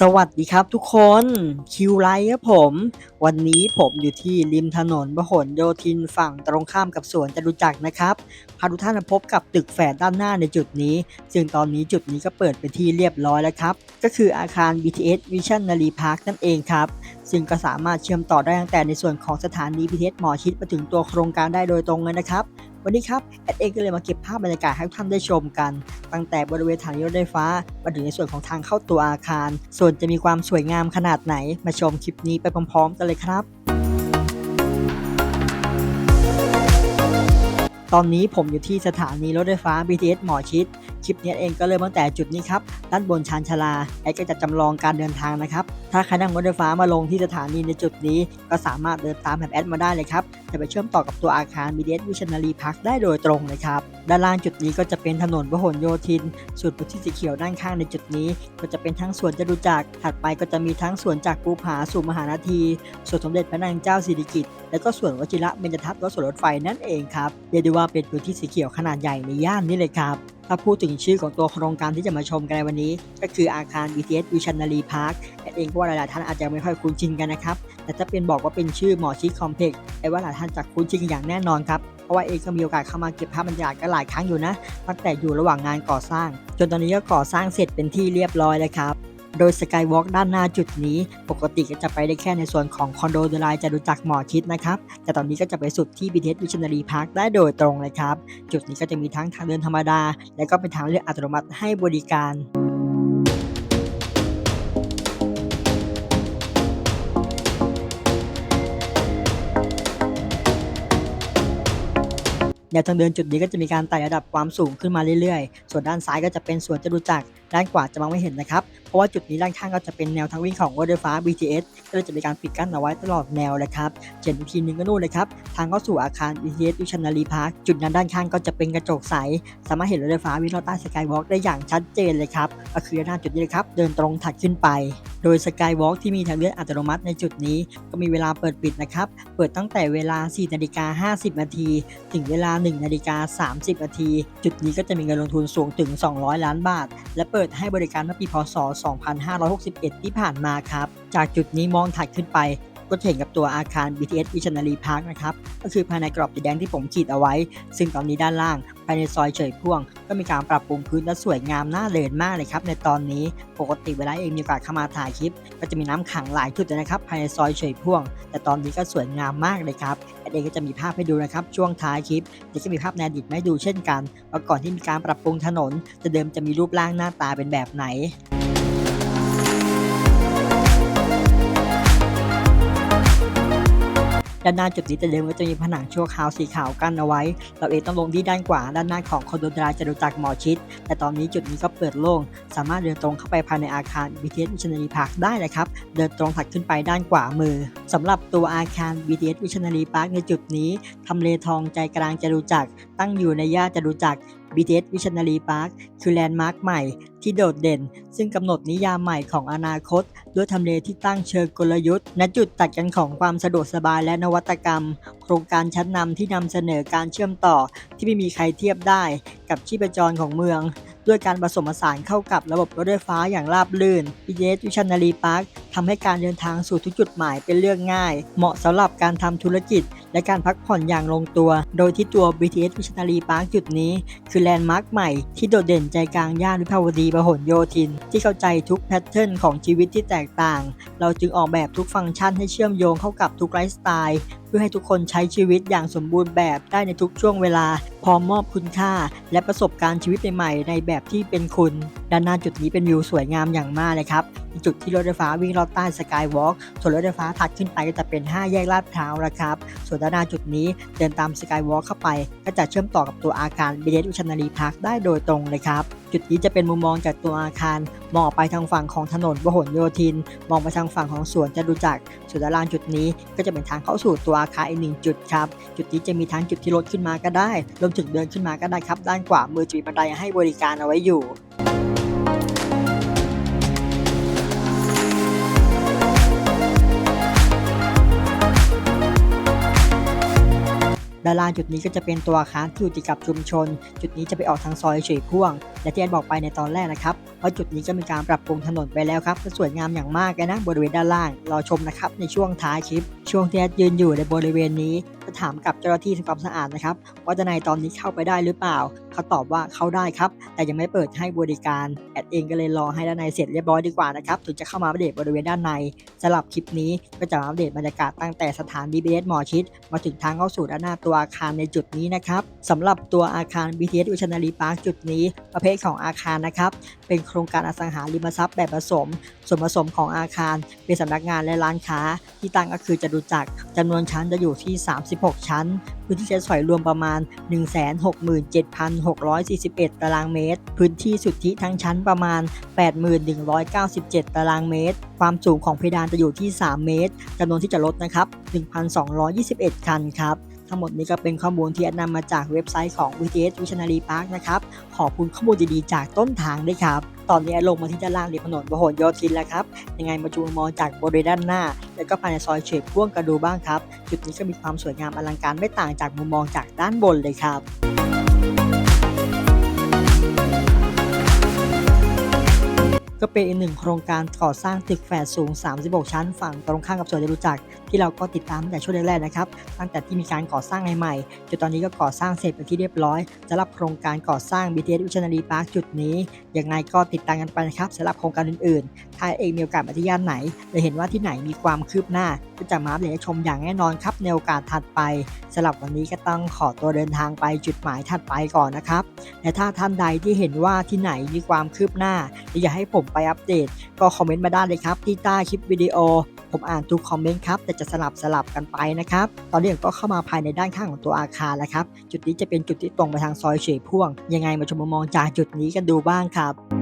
สวัสดีครับทุกคนคิวไลท์ครับผม วันนี้ผมอยู่ที่ริมถนนพหลโยธินฝั่งตรงข้ามกับสวนจตุจักรนะครับพาทุกท่านมาพบกับตึกแฝดด้านหน้าในจุดนี้ ซึ่งตอนนี้จุดนี้ก็เปิดเป็นที่เรียบร้อยแล้วครับ ก็คืออาคาร BTS Visionary Park นั่นเองครับ ซึ่งก็สามารถเชื่อมต่อได้ตั้งแต่ในส่วนของสถานี BTS หมอชิดมาถึงตัวโครงการได้โดยตรงเลยนะครับ วันนี้ครับแอดเองก็เลยมาเก็บภาพบรรยากาศให้ทุกท่านได้ชมกัน ตั้งแต่บริเวณสถานีรถไฟฟ้ามาถึงในส่วนของทางเข้าตัวอาคาร ส่วนจะมีความสวยงามขนาดไหน มาชมคลิปนี้ไปพร้อมๆกันเลยครับตอนนี้ผมอยู่ที่สถานีรถไฟฟ้า BTS หมอชิด คลิปนี้เองก็เริ่มตั้งแต่จุดนี้ครับด้านบนชานชาลาแอดก็จะจำลองการเดินทางนะครับ ถ้าใครนั่งรถไฟฟ้ามาลงที่สถานีในจุดนี้ ก็สามารถเดินตามแบบแอดมาได้เลยครับจะไปเชื่อมต่อกับตัวอาคาร BTS Visionary Park ได้โดยตรงเลยครับด้านล่างจุดนี้ก็จะเป็นถนนพหลโยธิน ส่วนพื้นที่สีเขียวด้านข้างในจุดนี้ ก็จะเป็นทั้งสวนจตุจักรถัดไปก็จะมีทั้งสวนจากภูผาสู่มหานาทีสวนสมเด็จพระนางเจ้าสิริกิติ์แล้วก็สวนวชิระเบญจทัศน์และสวนรถไฟนั่นเองครับเรียกได้ว่าเป็นพื้นที่สีเขียวขนาดใหญ่ในย่านนี้เลยครับ ถ้าพูดถึงชื่อของตัวโครงการที่จะมาชมกันในวันนี้ ก็คืออาคาร BTS Visionary Park แอดเองก็ว่าหลายๆท่านอาจจะไม่ค่อยคุ้นชินกันนะครับ แต่ถ้าเป็นบอกว่าเป็นชื่อหมอชิดคอมเพล็กซ์ไอ้ว่าหลายท่านจะคุ้นชินอย่างแน่นอนครับ เพราะว่าเองก็มีโอกาสเข้ามาเก็บภาพบรรยากาศกันหลายครั้งอยู่นะ ตั้งแต่อยู่ระหว่างงานก่อสร้าง จนตอนนี้ก็ก่อสร้างเสร็จเป็นที่เรียบร้อยแล้วครับ โดยสกายวอล์กด้านหน้าจุดนี้ ปกติก็จะไปได้แค่ในส่วนของคอนโดเดลายจะรู้จักหมอชิดนะครับ แต่ตอนนี้ก็จะไปสุดที่ BTS Visionary Park ได้โดยตรงเลยครับ จุดนี้ก็จะมีทั้งทางเดินธรรมดา และก็เป็นทางเลือกอัตโนมัติให้บริการ แนวทางเดินจุดนี้ก็จะมีการไต่ระดับความสูงขึ้นมาเรื่อยๆ ส่วนด้านซ้ายก็จะเป็นสวนจตุจักร ด้านขวาจะมองไม่เห็นนะครับ เพราะว่าจุดนี้ด้านข้างก็จะเป็นแนวทางวิ่งของรถไฟฟ้า BTS ก็เลยจะมีการปิดกั้นเอาไว้ตลอดแนวเลยครับเช่นอีกทีนึงก็นู่นเลยครับ ทางเข้าสู่อาคาร BTS Visionary Park จุดนั้นด้านข้างก็จะเป็นกระจกใส สามารถเห็นรถไฟฟ้าวิ่งลอดใต้สกายวอล์กได้อย่างชัดเจนเลยครับ ก็คือด้านหน้าจุดนี้เลยครับ เดินตรงถัดขึ้นไป โดยสกายวอล์กที่มีทางเลือกอัตโนมัติในจุดนี้ ก็มีเวลาเปิดปิดนะครับ เปิดตั้งแต่เวลา 4 นาฬิกา 50 นาที ถึงเวลา 1 นาฬิกา 30 นาที จุดนี้ก็จะมีเงินลงทุนสูงถึง 200 ล้านบาท และเปิดให้บริการเมื่อปีพศ 2561 ที่ผ่านมาครับ จากจุดนี้มองถัดขึ้นไป ก็จะเห็นกับตัวอาคาร BTS Visionary Park นะครับก็คือภายในกรอบสีแดงที่ผมขีดเอาไว้ ซึ่งตอนนี้ด้านล่างภายในซอยเฉยพ่วง ก็มีการปรับปรุงพื้นและสวยงามน่าเดินมากเลยครับในตอนนี้ปกติเวลาเองมีโอกาสเข้ามาถ่ายคลิป ก็จะมีน้ำขังหลายจุดนะครับภายในซอยเฉยพ่วง แต่ตอนนี้ก็สวยงามมากเลยครับแอดเองก็จะมีภาพให้ดูนะครับช่วงท้ายคลิปเดี๋ยวจะมีภาพในอดีตมาให้ดูเช่นกันว่าก่อนที่มีการปรับปรุงถนน จะเดิมจะมีรูปร่างหน้าตาเป็นแบบไหน ด้านหน้าจุดนี้แต่เดิมก็จะมีผนังชั่วคราวสีขาวกั้นเอาไว้ เราเองต้องลงที่ด้านขวาด้านหน้าของคอนโดดรายจตุจักรหมอชิด แต่ตอนนี้จุดนี้ก็เปิดโล่ง สามารถเดินตรงเข้าไปภายในอาคาร BTS Visionary Park ได้เลยครับ เดินตรงถัดขึ้นไปด้านขวามือสำหรับตัวอาคาร BTS Visionary Park ในจุดนี้ทำเลทองใจกลางจตุจักรตั้งอยู่ในย่านจตุจักร BTS Visionary Park คือแลนด์มาร์คใหม่ ที่โดดเด่น ซึ่งกำหนดนิยามใหม่ของอนาคต ด้วยทำเลที่ตั้งเชิงกลยุทธ์ณจุดตัดกันของความสะดวกสบายและนวัตกรรม โครงการชั้นนำที่นำเสนอการเชื่อมต่อที่ไม่มีใครเทียบได้ กับชีพจรของเมือง ด้วยการผสมผสานเข้ากับระบบรถไฟฟ้าอย่างราบรื่น BTS Visionary Park ทำให้การเดินทางสู่ทุกจุดหมายเป็นเรื่องง่าย เหมาะสำหรับการทำธุรกิจ และการพักผ่อนอย่างลงตัว โดยที่ตัว BTS Visionary Park จุดนี้ คือแลนด์มาร์คใหม่ที่โดดเด่นใจกลางย่านวิภาวดีพหลโยธิน ที่เข้าใจทุกแพทเทิร์นของชีวิตที่แตกต่าง เราจึงออกแบบทุกฟังก์ชันให้เชื่อมโยงเข้ากับทุกไลฟ์สไตล์ พื่อให้ทุกคนใช้ชีวิตอย่างสมบูรณ์แบบได้ในทุกช่วงเวลา พร้อมมอบคุณค่า และประสบการณ์ชีวิตใหม่ๆในแบบที่เป็นคุณ ด้านหน้าจุดนี้เป็นวิวสวยงามอย่างมากเลยครับมีจุดที่รถไฟฟ้าวิ่งลอดใต้สกายวอล์กส่วนรถไฟฟ้าถัดขึ้นไปก็จะเป็น 5 แยกลาดพร้าวนะครับ ส่วนด้านหน้าจุดนี้เดินตามสกายวอล์กเข้าไป ก็จะเชื่อมต่อกับตัวอาคาร b บ t อุชนารีพาร์คได้โดยตรงเลยครับ จุดนี้จะเป็นมุมมองจากตัวอาคาร มองออกไปทางฝั่งของถนนพหลโยธิน มองไปทางฝั่งของสวนจตุจักรส่วนด้านล่างจุดนี้ก็จะเป็นทางเข้าสู่ตัวอาคาอีกหนึ่งจุดครับ จุดนี้จะมีทั้งจุดที่รถขึ้นมาก็ได้รวมถึงเดินขึ้นมาก็ได้ครับ ด้านขวามือจะมีบันไดให้บริการเอาไว้อยู่านล่างจุดนี้ก็จะเป็นตัวอาคารที่อยู่ติดกับชุมชน จุดนี้จะไปออกทางซอยเฉยพ่วงและที่แอนบอกไปในตอนแรกนะครับว่าจุดนี้ก็มีการปรับปรุงถนนไปแล้วครับสวยงามอย่างมากเลยนะบริเวณด้านล่างรอชมนะครับในช่วงท้ายคลิป ช่วงที่แอนยืนอยู่ในบริเวณนี้จะถามกับเจ้าหน้าที่ทำความสะอาดนะครับ ว่าด้านในตอนนี้เข้าไปได้หรือเปล่า เขาตอบว่าเข้าได้ครับ แต่ยังไม่เปิดให้บริการ แอดเองก็เลยรอให้ด้านในเสร็จเรียบร้อยดีกว่านะครับ ถึงจะเข้ามาอัปเดตบริเวณด้านในสำหรับคลิปนี้ก็จะอัปเดตบรรยากาศตั้งแต่สถาน BTS หมอชิด มาถึงทางเข้าสู่ด้านหน้าตัวอาคารในจุดนี้นะครับสำหรับตัวอาคาร BTS วิชนารีพาร์คจุดนี้ ประเภทของอาคารนะครับ เป็นโครงการอสังหาริมทรัพย์แบบผสม ส่วนผสมของอาคาร เป็นสำนักงานและร้านค้า ที่ตั้งก็คือจตุจักจำนวนชั้นจะอยู่ที่36ชั้น พื้นที่ใช้สอยรวมประมาณ 167,641 ตารางเมตร พื้นที่สุทธิทั้งชั้นประมาณ81,197 ตารางเมตร ความสูงของเพดานจะอยู่ที่ 3 เมตรจำนวนที่จะลดนะครับ 1,221 คันครับทั้งหมดนี้ก็เป็นข้อมูลที่แอดนำมาจากเว็บไซต์ของ VTS Visionary Park นะครับ ขอบคุณข้อมูลดีๆจากต้นทางด้วยครับตอนนี้ลงมาที่ด้านล่างริมถนนพหลโยธินแล้วครับยังไงมาจูมองจากบริเวณด้านหน้า แล้วก็ภายในซอยเฉยพ่วงกันดูบ้างครับ จุดนี้ก็มีความสวยงามอลังการไม่ต่างจากมุมมองจากด้านบนเลยครับ ก็เป็นอีกหนึ่งโครงการก่อสร้างตึกแฝดสูง 36 ชั้น ฝั่งตรงข้ามกับสวนจตุจักรที่เราก็ติดตามตั้งแต่ช่วงแรกๆนะครับ ตั้งแต่ที่มีการก่อสร้างใหม่ๆจนตอนนี้ก็ก่อสร้างเสร็จเป็นที่เรียบร้อยสำหรับโครงการก่อสร้าง BTS Visionary Park จุดนี้ยังไงก็ติดตามกันไปนะครับสำหรับโครงการอื่นๆ ถ้าเองมีโอกาสมาที่ย่านไหนหรือเห็นว่าที่ไหนมีความคืบหน้าก็จะมาอัปเดตให้ชมอย่างแน่นอนครับในโอกาสถัดไปสำหรับวันนี้ก็ต้องขอตัวเดินทางไปจุดหมายถัดไปก่อนนะครับและถ้าท่านใดที่เห็นว่าที่ไหนมีความคืบหน้าหรืออยากให้ผมไปอัปเดต ก็คอมเมนต์มาได้เลยครับที่ใต้คลิปวิดีโอ ผมอ่านทุกคอมเมนต์ครับแต่จะสลับสลับกันไปนะครับ ตอนนี้ผมก็เข้ามาภายในด้านข้างของตัวอาคารแล้วครับ จุดนี้จะเป็นจุดที่ตรงไปทางซอยเฉยพ่วง ยังไงมาชมมุมมองจากจุดนี้กันดูบ้างครับ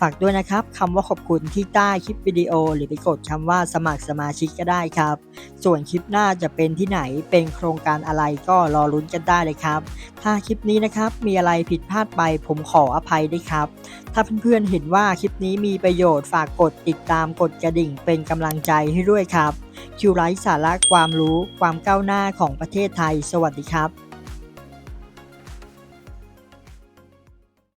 ฝากด้วยนะครับคำว่าขอบคุณที่ใต้คลิปวิดีโอ หรือไปกดคำว่าสมัครสมาชิกก็ได้ครับ ส่วนคลิปหน้าจะเป็นที่ไหนเป็นโครงการอะไรก็รอลุ้นกันได้เลยครับ ถ้าคลิปนี้นะครับมีอะไรผิดพลาดไปผมขออภัยด้วยครับ ถ้าเพื่อนๆเห็นว่าคลิปนี้มีประโยชน์ฝากกดติดตามกดกระดิ่ง เป็นกำลังใจให้ด้วยครับคิวไลท์สาระความรู้ความก้าวหน้าของประเทศไทย สวัสดีครับ